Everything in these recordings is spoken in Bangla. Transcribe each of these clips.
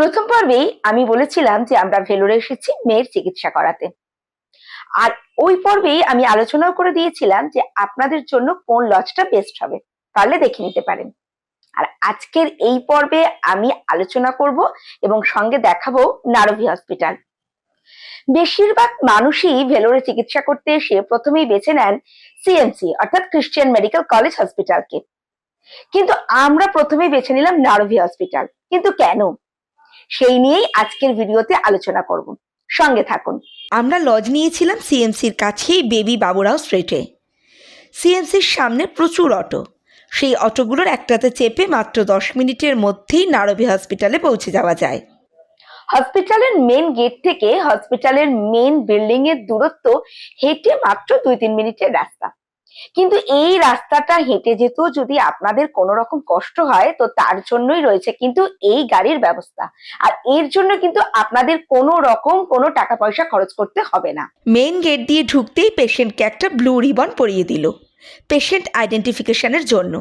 প্রথম পর্বেই আমি বলেছিলাম যে আমরা ভেলোরে এসেছি মেয়ের চিকিৎসা করাতে। আর ওই পর্বেই আমি আলোচনাও করে দিয়েছিলাম যে আপনাদের জন্য কোন লজটা বেস্ট হবে পারলে দেখে নিতে পারেন। আর আজকের এই পর্বে আমি আলোচনা করব এবং সঙ্গে দেখাবো নারভি হসপিটাল বেশিরভাগ মানুষই ভেলোরে চিকিৎসা করতে এসে প্রথমেই বেছে নেন সিএমসি অর্থাৎ খ্রিস্টিয়ান মেডিকেল কলেজ হসপিটালকে কিন্তু আমরা প্রথমেই বেছে নিলাম নারভি হসপিটাল কিন্তু কেন? সেই নিয়েই আজকের ভিডিওতে আলোচনা করব। সঙ্গে থাকুন। আমরা লজ নিয়েছিলাম সিএমসির কাছেই বেবি বাবুরাও স্ট্রিটে। সিএমসির সামনে প্রচুর অটো। সেই অটোগুলোর একটাতে চেপে মাত্র দশ মিনিটের মধ্যেই নারবি হসপিটালে পৌঁছে যাওয়া যায়। হসপিটালের মেন গেট থেকে হসপিটালের মেন বিল্ডিং এর দূরত্ব হেঁটে মাত্র দুই তিন মিনিটের রাস্তা। কিন্তু এই রাস্তাটা হেঁটে যেতেও যদি আপনাদের কোনো রকম কষ্ট হয়, তো তার জন্যই রয়েছে কিন্তু এই গাড়ির ব্যবস্থা। আর এর জন্য কিন্তু আপনাদের কোনো রকম কোনো টাকা পয়সা খরচ করতে হবে না। মেন গেট দিয়ে ঢুকতেই পেশেন্টকে একটা ব্লু রিবন পরিয়ে দিল। পেশেন্ট আইডেন্টিফিকেশনের জন্য।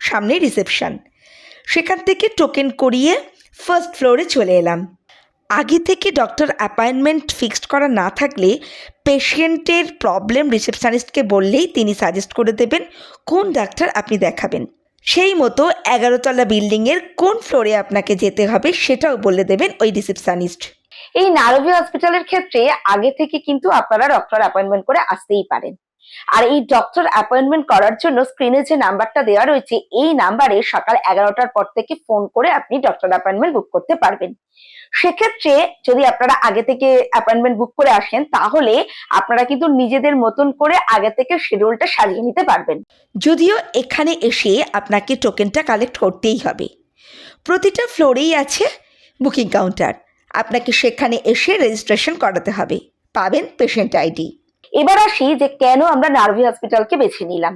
সামনে রিসেপশন। সেখান থেকে টোকেন করিয়ে ফার্স্ট ফ্লোরে চলে এলাম। আগে থেকে ডক্টর অ্যাপয়েন্টমেন্ট ফিক্সড করা না থাকলে পেশেন্টের প্রবলেম রিসেপশানিস্টকে বললেই তিনি সাজেস্ট করে দেবেন কোন ডাক্তার আপনি দেখাবেন। সেই মতো এগারোতলা বিল্ডিংয়ের কোন ফ্লোরে আপনাকে যেতে হবে সেটাও বলে দেবেন ওই রিসেপশানিস্ট এই নারভি হসপিটালের ক্ষেত্রে আগে থেকে কিন্তু আপনারা ডক্টর অ্যাপয়েন্টমেন্ট করে আসতেই পারেন। আর এই ডক্টর অ্যাপয়েন্টমেন্ট করার জন্য স্ক্রিনে যে নাম্বারটা দেওয়া রয়েছে, এই নাম্বারে সকাল এগারোটার পর থেকে ফোন করে আপনি ডক্টর অ্যাপয়েন্টমেন্ট বুক করতে পারবেন। সেক্ষেত্রে যদি আপনারা আগে থেকে অ্যাপয়েন্টমেন্ট বুক করে আসেন, তাহলে আপনারা কিন্তু নিজেদের মতন করে আগে থেকে শিডিউলটা সাজিয়ে নিতে পারবেন। যদিও এখানে এসে আপনাকে টোকেনটা কালেক্ট করতেই হবে। প্রতিটা ফ্লোরেই আছে বুকিং কাউন্টার আপনাকে সেখানে এসে রেজিস্ট্রেশন করাতে হবে। পাবেন পেশেন্ট আইডি এবার আসি যে কেন আমরা নার্ভি হসপিটালকে বেছে নিলাম।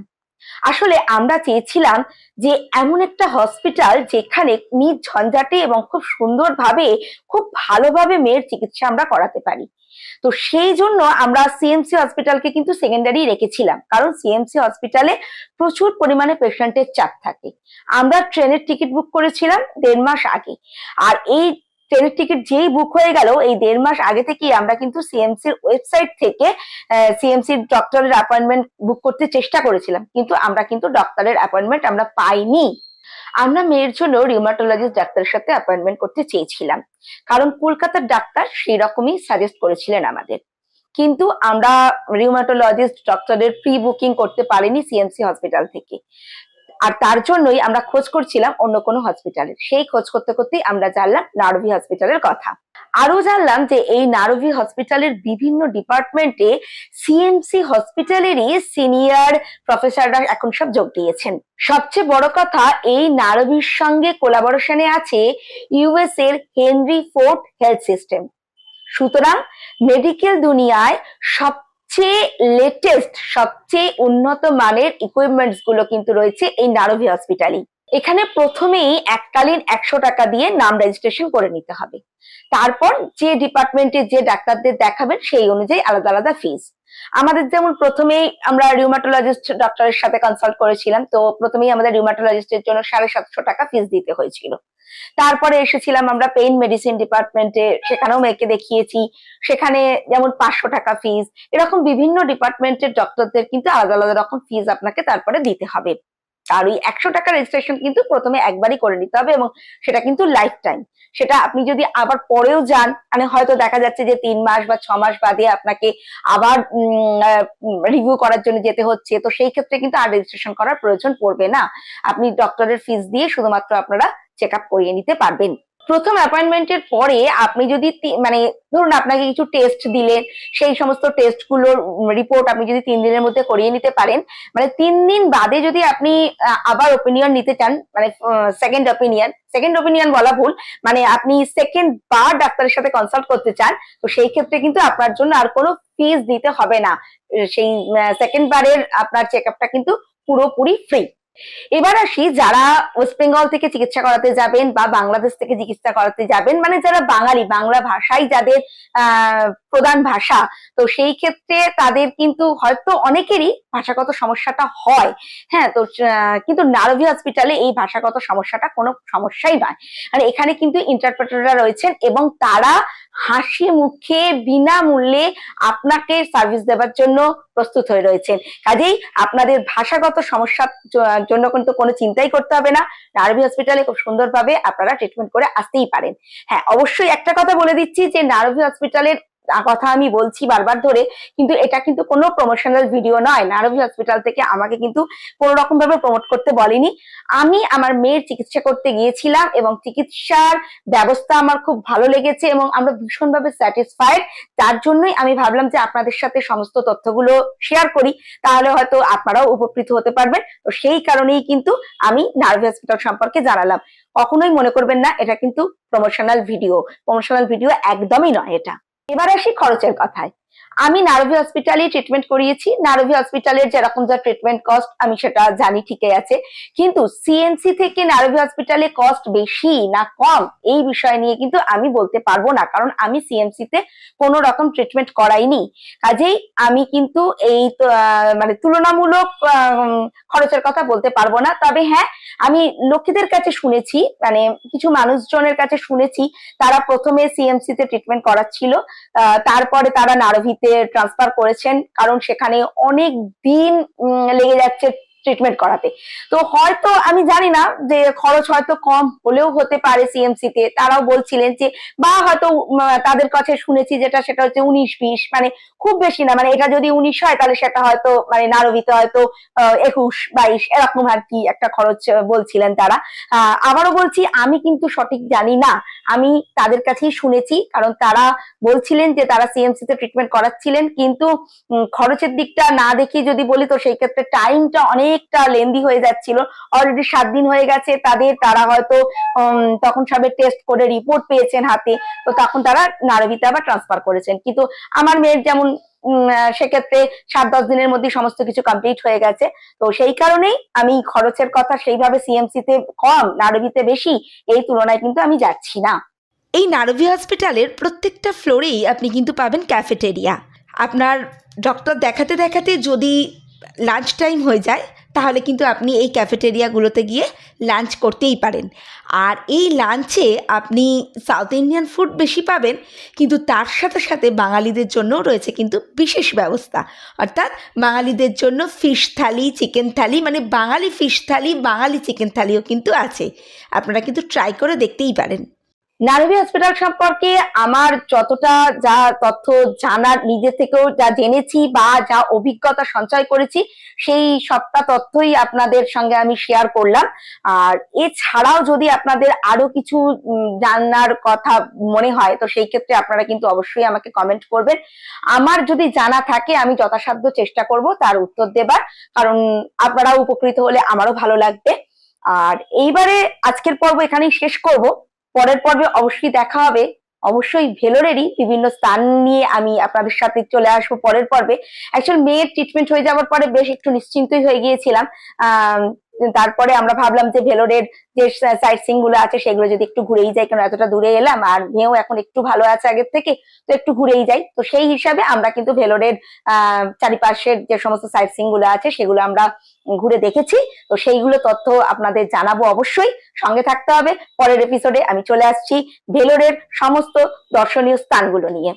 আসলে আমরা চেয়েছিলাম যে এমন একটা হসপিটাল যেখানে নিজ ঝঞ্ঝাটে এবং খুব সুন্দরভাবে, খুব ভালোভাবে মেয়ের চিকিৎসা আমরা করাতে পারি। তো সেই জন্য আমরা সিএমসি হসপিটালকে কিন্তু সেকেন্ডারি রেখেছিলাম। কারণ সিএমসি হসপিটালে প্রচুর পরিমাণে পেশেন্টের চাপ থাকে। আমরা ট্রেনের টিকিট বুক করেছিলাম দেড় মাস আগে। আর এই ট্রেনের টিকিট যেই বুক হয়ে গেল, এই দেড় মাস আগে থেকেই আমরা কিন্তু সিএমসির ওয়েবসাইট থেকে সিএমসির ডক্টরের অ্যাপয়েন্টমেন্ট বুক করতে চেষ্টা করেছিলাম। কিন্তু আমরা কিন্তু ডক্টরের অ্যাপয়েন্টমেন্ট আমরা পাইনি। আমরা মেয়ের জন্য রিউমাটোলজিস্ট ডাক্তারের সাথে অ্যাপয়েন্টমেন্ট করতে চেয়েছিলাম। কারণ কলকাতার ডাক্তার সেই রকমই সাজেস্ট করেছিলেন আমাদের। কিন্তু আমরা রিউমাটোলজিস্ট ডক্টরের প্রি বুকিং করতে পারিনি সিএমসি হসপিটাল থেকে। আর তার জন্যই আমরা খোঁজ করছিলাম অন্য কোনো হসপিটালের সেই খোঁজ করতে করতেই আমরা জানলাম নারভি হসপিটালের কথা। আরও জানলাম যে এই নারভি হসপিটালের বিভিন্ন ডিপার্টমেন্টে সিএমসি হসপিটালেরই সিনিয়র প্রফেসররা এখন সব যোগ দিয়েছেন। সবচেয়ে বড় কথা, এই নারভির সঙ্গে কোলাবোরেশনে আছে ইউএস এর হেনরি ফোর্ট হেলথ সিস্টেম সুতরাং মেডিকেল দুনিয়ায় সব সবচেয়ে লেটেস্ট সবচেয়ে উন্নত মানের ইকুইপমেন্টসগুলো কিন্তু রয়েছে এই নারভি হসপিটালে এখানে প্রথমেই এককালীন একশো টাকা দিয়ে নাম রেজিস্ট্রেশন করে নিতে হবে। তারপর যে ডিপার্টমেন্টে যে ডাক্তারদের দেখাবেন, সেই অনুযায়ী আলাদা আলাদা ফিস আমাদের যেমন প্রথমেই আমরা রিউমাটোলজিস্ট ডক্টরের সাথে কনসাল্ট করেছিলাম, তো প্রথমেই আমাদের রিউমাটোলজিস্টের জন্য সাড়ে সাতশো টাকা ফিস দিতে হয়েছিল। তারপরে এসেছিলাম আমরা পেইন মেডিসিন ডিপার্টমেন্টে সেখানেও মেয়েকে দেখিয়েছি। সেখানে যেমন পাঁচশো টাকা ফিস এরকম বিভিন্ন ডিপার্টমেন্টের ডক্টরদের কিন্তু আলাদা আলাদা রকম ফিস আপনাকে তারপরে দিতে হবে। আর ওই একশো টাকা রেজিস্ট্রেশন কিন্তু প্রথমে একবারই করে নিতে হবে এবং সেটা কিন্তু লাইফ টাইম সেটা আপনি যদি আবার পরেও যান মানে হয়তো দেখা যাচ্ছে যে তিন মাস বা ছ মাস বাদে আপনাকে আবার রিভিউ করার জন্য যেতে হচ্ছে, তো সেই ক্ষেত্রে কিন্তু আর রেজিস্ট্রেশন করার প্রয়োজন পড়বে না। আপনি ডক্টরের ফিস দিয়ে শুধুমাত্র আপনারা চেক আপ করিয়ে নিতে পারবেন। প্রথম অ্যাপয়েন্টমেন্টের পরে আপনি যদি মানে ধরুন আপনাকে কিছু টেস্ট দিলেন, সেই সমস্ত টেস্টগুলোর রিপোর্ট আপনি যদি তিন দিনের মধ্যে করিয়ে নিতে পারেন মানে তিন দিন বাদে যদি আপনি আবার ওপিনিয়ন নিতে চান মানে সেকেন্ড ওপিনিয়ন সেকেন্ড ওপিনিয়ন বলা ভুল মানে আপনি সেকেন্ড বার ডাক্তারের সাথে কনসাল্ট করতে চান, তো সেই ক্ষেত্রে কিন্তু আপনার জন্য আর কোনো ফিস দিতে হবে না। সেই সেকেন্ড বারের আপনার চেক আপটা কিন্তু পুরোপুরি ফ্রি এবার আসি যারা ওয়েস্ট বেঙ্গল থেকে চিকিৎসা করাতে যাবেন বা বাংলাদেশ থেকে চিকিৎসা করাতে যাবেন মানে যারা বাঙালি, বাংলা ভাষাই যাদের প্রধান ভাষা, তো সেই ক্ষেত্রে তাদের কিন্তু হয়তো অনেকেরই ভাষাগত সমস্যাটা হয়। হ্যাঁ তো কিন্তু নারভি হসপিটালে এই ভাষাগত সমস্যাটা কোনো সমস্যাই নয়। আর এখানে কিন্তু ইন্টারপ্রেটাররা রয়েছেন এবং তারা হাসি মুখে বিনামূল্যে আপনাকে সার্ভিস দেওয়ার জন্য প্রস্তুত হয়ে রয়েছেন। কাজেই আপনাদের ভাষাগত সমস্যার জন্য কিন্তু কোনো চিন্তাই করতে হবে না। নার্ভি হসপিটালে খুব সুন্দরভাবে আপনারা ট্রিটমেন্ট করে আসতেই পারেন। হ্যাঁ অবশ্যই একটা কথা বলে দিচ্ছি যে, নার্ভি হসপিটালের কথা আমি বলছি বারবার ধরে, কিন্তু এটা কিন্তু কোনো প্রমোশনাল ভিডিও নয়। নারভি হসপিটাল থেকে আমাকে কিন্তু কোনো রকম ভাবে প্রমোট করতে বলেনি। আমি আমার মেয়ের চিকিৎসা করতে গিয়েছিলাম এবং চিকিৎসার ব্যবস্থা আমার খুব ভালো লেগেছে এবং আমরা ভীষণভাবে স্যাটিসফাইড তার জন্যই আমি ভাবলাম যে আপনাদের সাথে সমস্ত তথ্যগুলো শেয়ার করি, তাহলে হয়তো আপনারাও উপকৃত হতে পারবেন। তো সেই কারণেই কিন্তু আমি নার্ভি হসপিটাল সম্পর্কে জানালাম। কখনোই মনে করবেন না, এটা কিন্তু প্রমোশনাল ভিডিও প্রমোশনাল ভিডিও একদমই নয় এটা। এবার আসি খরচের কথায়। আমি নারভি হসপিটালে ট্রিটমেন্ট করিয়েছি। নারভি হসপিটালের যেরকম যা ট্রিটমেন্ট কস্ট আমি সেটা জানি ঠিকই আছে। কিন্তু সিএনসি থেকে নারভি হসপিটালে কস্ট বেশি না কম, এই বিষয় নিয়ে কিন্তু আমি বলতে পারব না, কারণ আমি সিএমসি তে কোনো রকম ট্রিটমেন্ট করাইনি। কাজেই আমি কিন্তু এই মানে তুলনামূলক খরচের কথা বলতে পারব না। তবে হ্যাঁ আমি লোকেদের কাছে শুনেছি মানে কিছু মানুষজনের কাছে শুনেছি, তারা প্রথমে সিএমসি তে ট্রিটমেন্ট করাচ্ছিল তারপরে তারা নারভিতে ট্রান্সফার করেছেন কারণ সেখানে অনেক দিন লেগে যাচ্ছে ট্রিটমেন্ট করাতে। তো হয়তো, আমি জানি না যে খরচ হয়তো কম হলেও হতে পারে সিএমসি তে। তারাও বলছিলেন যে, বা হয়তো তাদের কাছে শুনেছি যেটা, সেটা হচ্ছে উনিশ, বিশ মানে খুব বেশি না। মানে এটা যদি উনিশ হয়, তাহলে সেটা হয়তো মানে নারবিতে হয়তো একুশ, বাইশ, এরকম আর কি একটা খরচ বলছিলেন তারা। আবারও বলছি, আমি কিন্তু সঠিক জানি না। আমি তাদের কাছেই শুনেছি, কারণ তারা বলছিলেন যে, তারা সিএমসি তে ট্রিটমেন্ট করাচ্ছিলেন। কিন্তু খরচের দিকটা না দেখে যদি বলি, তো সেই ক্ষেত্রে টাইমটা অনেকটা লেন্দি হয়ে যাচ্ছিল। অলরেডি সাত দিন হয়ে গেছে, তাদের তারা হয়তো তখন সবে টেস্ট করে রিপোর্ট পেয়েছেন হাতে। তো তখন তারা নারবিতে আবার ট্রান্সফার করেছেন। কিন্তু আমার মেয়ের যেমন সেক্ষেত্রে সাত দশ দিনের মধ্যে সমস্ত কিছু কমপ্লিট হয়ে গেছে। তো সেই কারণেই আমি খরচের কথা সেইভাবে সিএমসি তে কম নারবিতে বেশি, এই তুলনায় কিন্তু আমি যাচ্ছি না। এই নারভি হসপিটালের প্রত্যেকটা ফ্লোরেই আপনি কিন্তু পাবেন ক্যাফেটেরিয়া আপনার ডক্টর দেখাতে দেখাতে যদি লাঞ্চ টাইম হয়ে যায় তাহলে কিন্তু আপনি এই ক্যাফেটেরিয়াগুলোতে গিয়ে লাঞ্চ করতেই পারেন। আর এই লাঞ্চে আপনি সাউথ ইন্ডিয়ান ফুড বেশি পাবেন, কিন্তু তার সাথে সাথে বাঙালিদের জন্য রয়েছে কিন্তু বিশেষ ব্যবস্থা। অর্থাৎ বাঙালিদের জন্য ফিশ থালি চিকেন থালি মানে বাঙালি ফিশ থালি, বাঙালি চিকেন থালিও কিন্তু আছে। আপনারা কিন্তু ট্রাই করে দেখতেই পারেন। নারভি হসপিটাল সম্পর্কে আমার যতটা যা তথ্য জানার নিজে থেকেও যা জেনেছি বা যা অভিজ্ঞতা সঞ্চয় করেছি, সেই সবটা তথ্যই আপনাদের সঙ্গে আমি শেয়ার করলাম। আর এছাড়াও যদি আপনাদের আরও কিছু জানার কথা মনে হয়, তো সেই ক্ষেত্রে আপনারা কিন্তু অবশ্যই আমাকে কমেন্ট করবেন। আমার যদি জানা থাকে, আমি যথাসাধ্য চেষ্টা করব তার উত্তর দেবার, কারণ আপনারাও উপকৃত হলে আমারও ভালো লাগবে। আর এইবারে আজকের পর্ব এখানেই শেষ করব। পরের পর্বে অবশ্যই দেখা হবে। অবশ্যই ভেলোরেরই বিভিন্ন স্থান নিয়ে আমি আপনাদের সাথে চলে আসব পরের পর্বে। অ্যাকচুয়াল মেয়ের ট্রিটমেন্ট হয়ে যাওয়ার পরে বেশ একটু নিশ্চিন্তই হয়ে গিয়েছিলাম। তারপরে আমরা ভাবলাম যে ভেলোরের যে সাইট সিংগুলো আছে সেগুলো যদি একটু ঘুরেই যাই, কারণ এতটা দূরে এলাম আর মেয়েও এখন একটু ভালো আছে আগের থেকে, তো একটু ঘুরেই যাই। তো সেই হিসাবে আমরা কিন্তু ভেলোরের আহ চারিপাশের যে সমস্ত সাইট সিংগুলো আছে সেগুলো আমরা ঘুরে দেখেছি। তো সেইগুলো তথ্য আপনাদের জানাব অবশ্যই। সঙ্গে থাকতে হবে। পরের এপিসোডে আমি চলে আসছি ভেলোরের সমস্ত দর্শনীয় স্থানগুলো নিয়ে।